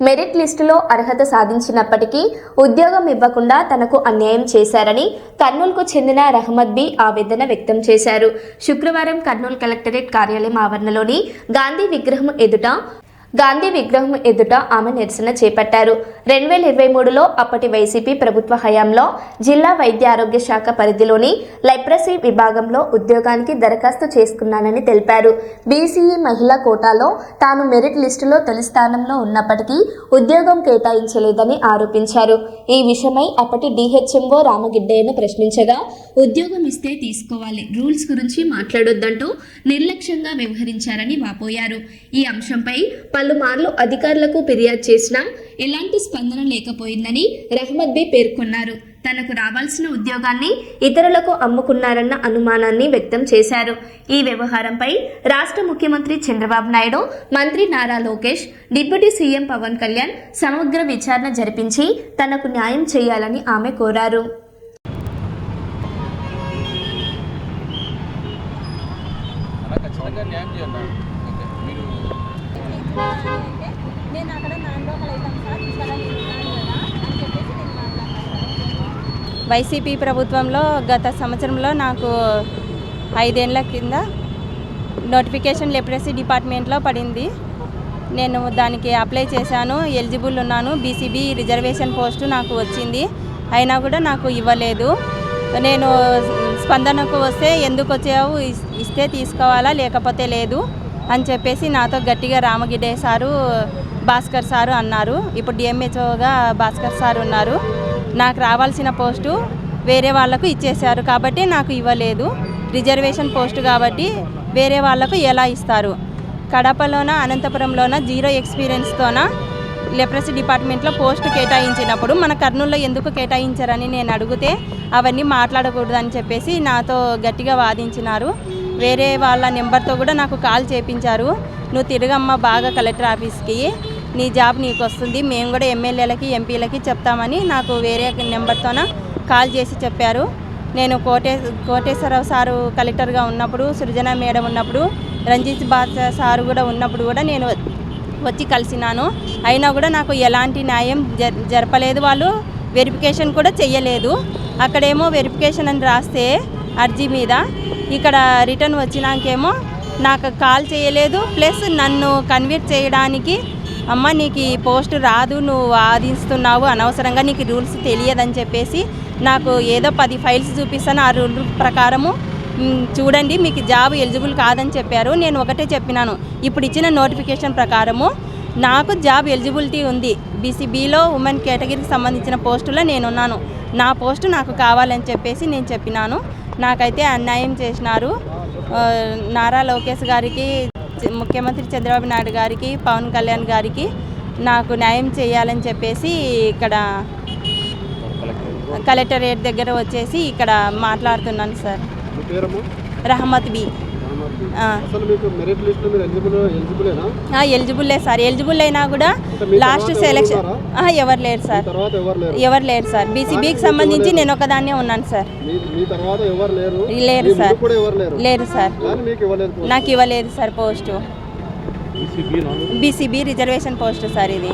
Merit లిస్టులో అర్హత సాధించినప్పటికీ ఉద్యోగం ఇవ్వకుండా తనకు అన్యాయం చేశారని కర్నూలుకు చెందిన రహమద్ బి ఆవేదన వ్యక్తం చేశారు. శుక్రవారం కర్నూలు కలెక్టరేట్ కార్యాలయం ఆవరణలోని గాంధీ విగ్రహం ఎదుట గాంధీ విగ్రహం ఎదుట ఆమె నిరసన చేపట్టారు. రెండు వేల ఇరవై మూడులో అప్పటి వైసీపీ ప్రభుత్వ హయాంలో జిల్లా వైద్య ఆరోగ్య శాఖ పరిధిలోని లైప్రసీ విభాగంలో ఉద్యోగానికి దరఖాస్తు చేసుకున్నానని తెలిపారు. బీసీఈ మహిళా కోటాలో తాను మెరిట్ లిస్టులో తొలి స్థానంలో ఉన్నప్పటికీ ఉద్యోగం కేటాయించలేదని ఆరోపించారు. ఈ విషయమై అప్పటి డిహెచ్ఎంఓ రామగిడ్డయ్యను ప్రశ్నించగా ఉద్యోగం ఇస్తే తీసుకోవాలి. రూల్స్ గురించి మాట్లాడొద్దంటూ నిర్లక్ష్యంగా వ్యవహరించారని వాపోయారు. ఈ అంశంపై పలుమార్లు అధికారులకు ఫిర్యాదు చేసినా ఎలాంటి స్పందన లేకపోయిందని రహమద్ బి పేర్కొన్నారు. తనకు రావాల్సిన ఉద్యోగాన్ని ఇతరులకు అమ్ముకున్నారన్న అనుమానాన్ని వ్యక్తం చేశారు. ఈ వ్యవహారంపై రాష్ట్ర ముఖ్యమంత్రి చంద్రబాబు నాయుడు మంత్రి నారా లోకేష్ డిప్యూటీ సీఎం పవన్ కళ్యాణ్ సమగ్ర విచారణ జరిపించి తనకు న్యాయం చేయాలని ఆమె కోరారు. ఖచ్చితంగా న్యాయం చేయాలి మీరు అంటే నేను అక్కడ నాన్ లోకల్ కదా అని చెప్పేసి నేను మాట్లాడతాను వైసీపీ ప్రభుత్వంలో గత సంవత్సరంలో నాకు ఐదేళ్ళ కింద నోటిఫికేషన్ లెప్రసీ డిపార్ట్మెంట్లో పడింది నేను దానికి అప్లై చేశాను ఎలిజిబుల్ ఉన్నాను బీసీబీ రిజర్వేషన్ పోస్టు నాకు వచ్చింది. అయినా కూడా నాకు ఇవ్వలేదు. నేను స్పందనకు వస్తే ఎందుకు వచ్చావు? ఇస్- ఇస్తే తీసుకోవాలా? లేకపోతే లేదు. అని చెప్పేసి నాతో గట్టిగా రామగిడ్డే సారు భాస్కర్ సారు అన్నారు. ఇప్పుడు డిఎంహెచ్ఓగా భాస్కర్ సార్ ఉన్నారు. నాకు రావాల్సిన పోస్టు వేరే వాళ్ళకు ఇచ్చేశారు కాబట్టి నాకు ఇవ్వలేదు. రిజర్వేషన్ పోస్టు కాబట్టి వేరే వాళ్ళకు ఎలా ఇస్తారు? కడపలోన అనంతపురంలోన జీరో ఎక్స్పీరియన్స్తోన? లెప్రసీ డిపార్ట్మెంట్లో పోస్ట్ కేటాయించినప్పుడు మన కర్నూలులో ఎందుకు కేటాయించారని నేను అడిగితే అవన్నీ మాట్లాడకూడదని చెప్పేసి నాతో గట్టిగా వాదించినారు. వేరే వాళ్ళ నెంబర్తో కూడా నాకు కాల్ చేపించారు. నువ్వు తిరగమ్మ బాగా కలెక్టర్ ఆఫీస్కి. నీ జాబ్ నీకు వస్తుంది. మేము కూడా ఎమ్మెల్యేలకి ఎంపీలకి చెప్తామని నాకు వేరే నెంబర్తోన కాల్ చేసి చెప్పారు. నేను కోటే కోటేశ్వరరావు సారు కలెక్టర్గా ఉన్నప్పుడు సృజన మేడం ఉన్నప్పుడు రంజిత్ బాద్ సారు కూడా ఉన్నప్పుడు కూడా నేను వచ్చి కలిసినాను. అయినా కూడా నాకు ఎలాంటి న్యాయం జ జరపలేదు వాళ్ళు. వెరిఫికేషన్ కూడా చెయ్యలేదు. అక్కడేమో వెరిఫికేషన్ అని రాస్తే అర్జీ మీద ఇక్కడ రిటర్న్ వచ్చినాకేమో నాకు కాల్ చేయలేదు. ప్లస్ నన్ను కన్విట్ చేయడానికి అమ్మ నీకు ఈ పోస్ట్ రాదు నువ్వు వాదిస్తున్నావు అనవసరంగా నీకు రూల్స్ తెలియదని చెప్పేసి నాకు ఏదో పది ఫైల్స్ చూపిస్తాను ఆ రూల్ ప్రకారము. చూడండి మీకు జాబ్ ఎలిజిబుల్ కాదని చెప్పారు. నేను ఒకటే చెప్పినాను. ఇప్పుడు ఇచ్చిన నోటిఫికేషన్ ప్రకారము నాకు జాబ్ ఎలిజిబిలిటీ ఉంది. బీసీబీలో ఉమెన్ కేటగిరీకి సంబంధించిన పోస్టులో నేనున్నాను. నా పోస్టు నాకు కావాలని చెప్పేసి నేను చెప్పినాను. నాకైతే అన్యాయం చేసినారు. నారా లోకేష్ గారికి ముఖ్యమంత్రి చంద్రబాబు నాయుడు గారికి పవన్ కళ్యాణ్ గారికి నాకు న్యాయం చేయాలని చెప్పేసి ఇక్కడ కలెక్టరేట్ దగ్గర వచ్చేసి ఇక్కడ మాట్లాడుతున్నాను సార్. రహమత్ బి. ఎలిజిబుల్లే సార్. ఎలిజిబుల్ అయినా కూడా లాస్ట్ సెలక్షన్ ఎవరు లేరు సార్. తర్వాత ఎవరు లేరు? సార్. బీసీబీకి సంబంధించి నేను ఒకదాన్నే ఉన్నాను సార్. మీ మీ తర్వాత ఎవరు లేరు? సార్. కూడా ఎవరు లేరు? లేరు సార్. నాకు ఇవ్వలేదు sir post? BCB reservation post sir ఇది.